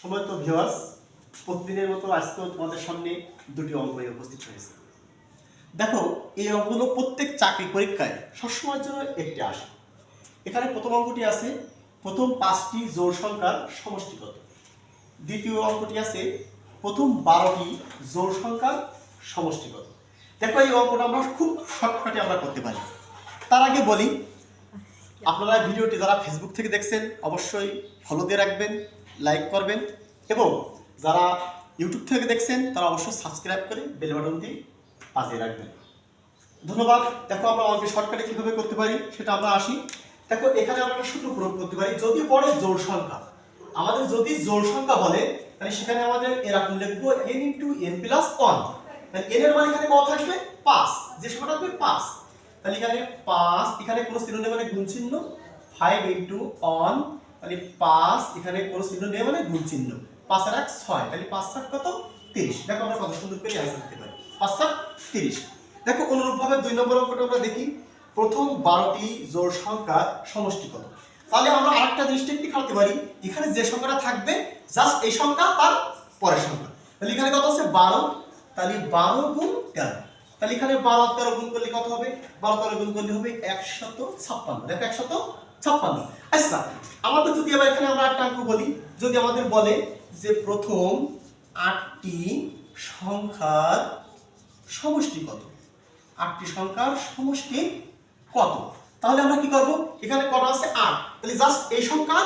সময় তো ভিওয়ার্স প্রতিদিনের মতো আজকেও তোমাদের সামনে দুটি অঙ্ক উপস্থিত হয়েছে। দেখো, এই অঙ্কগুলো প্রত্যেক চাকরি পরীক্ষায় সবসময়ের জন্য একটি আসে। এখানে প্রথম অঙ্কটি আছে, প্রথম পাঁচটি জোড় সংখ্যার সমষ্টি কত দ্বিতীয় অঙ্কটি আছে, প্রথম বারোটি জোড় সংখ্যার সমষ্টি কত দেখো, এই অঙ্কটা আমরা খুব শর্টকাটে আমরা করতে পারি। তার আগে বলি, আপনারা ভিডিওটি যারা ফেসবুক থেকে দেখছেন, অবশ্যই ফলো দিয়ে রাখবেন। লাইক করবেন এবং যারা ইউটিউব থেকে দেখছেন, তারা অবশ্যই সাবস্ক্রাইব করে বেল বাটন দিয়ে বাজিয়ে রাখবেন। ধন্যবাদ। দেখো আমরা অঙ্কে শর্টকাটে কীভাবে করতে পারি, সেটা আমরা আসি। দেখো, এখানে আমরা একটা সূত্র প্রয়োগ করতে পারি, যদি পড়ে জোড় সংখ্যা। আমাদের যদি জোড় সংখ্যা বলে, তাহলে সেখানে আমাদের এরকম লিখব N into N plus one তাহলে এন এর মান এখানে কত থাকবে? পাঁচ। যে সংখ্যাটা থাকবে পাঁচ। তাহলে এখানে পাঁচ, এখানে কোনো চিহ্ন নেই গুণ চিহ্ন ফাইভ ইন্টু অন তাহলে পাঁচ, এখানে কোনো চিহ্ন নেই মানে গুণ চিহ্ন। পাঁচ আর এক ছয়, তাহলে পাঁচ সাত কত? তিরিশ। দেখো আমরা কত সুন্দর করে অ্যান্সার দিতে পারি। পাঁচ সাত, তিরিশ। দেখো অনুরূপভাবে দুই নম্বর অঙ্কটা আমরা দেখি। প্রথম বারোটি জোড় সংখ্যার সমষ্টি কত? তাহলে আমরা আরেকটা জিনিস টেকনিক করতে পারি। এখানে যে সংখ্যাটা থাকবে জাস্ট এই সংখ্যা তার পরের সংখ্যা। তাহলে এখানে কত আছে? বারো। তাহলে বারো গুণ তেরো। তাহলে এখানে বারো তেরো গুণ করলে কত হবে? বারো তেরো গুণ করলে হবে একশত ছাপ্পান্ন। দেখো একশত ছাপ্পান্ন। আচ্ছা আমাদের যদি এবার এখানে আমরা একটা অঙ্ক বলি, যদি আমাদের বলে যে প্রথম আটটি সংখ্যার সমষ্টি কত? আটটি সংখ্যার সমষ্টি কত? তাহলে আমরা কি করব? এখানে কত আছে? আট। তাহলে জাস্ট এই সংখ্যা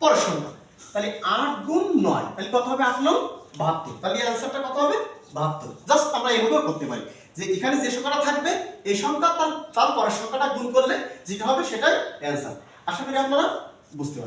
পরের সংখ্যা। তাহলে আট গুণ নয়, তাহলে কত হবে? আট নয় বাহাত্তর। তাহলে অ্যান্সারটা কত হবে? বাহাত্তর। জাস্ট আমরা এভাবেও করতে পারি। যে এখানে যে সংখ্যাটা থাকবে, এই সংখ্যা তার পরের সংখ্যাটা গুণ করলে যেটা হবে সেটাই অ্যান্সার আশা করি আপনারা বুঝতে পারবেন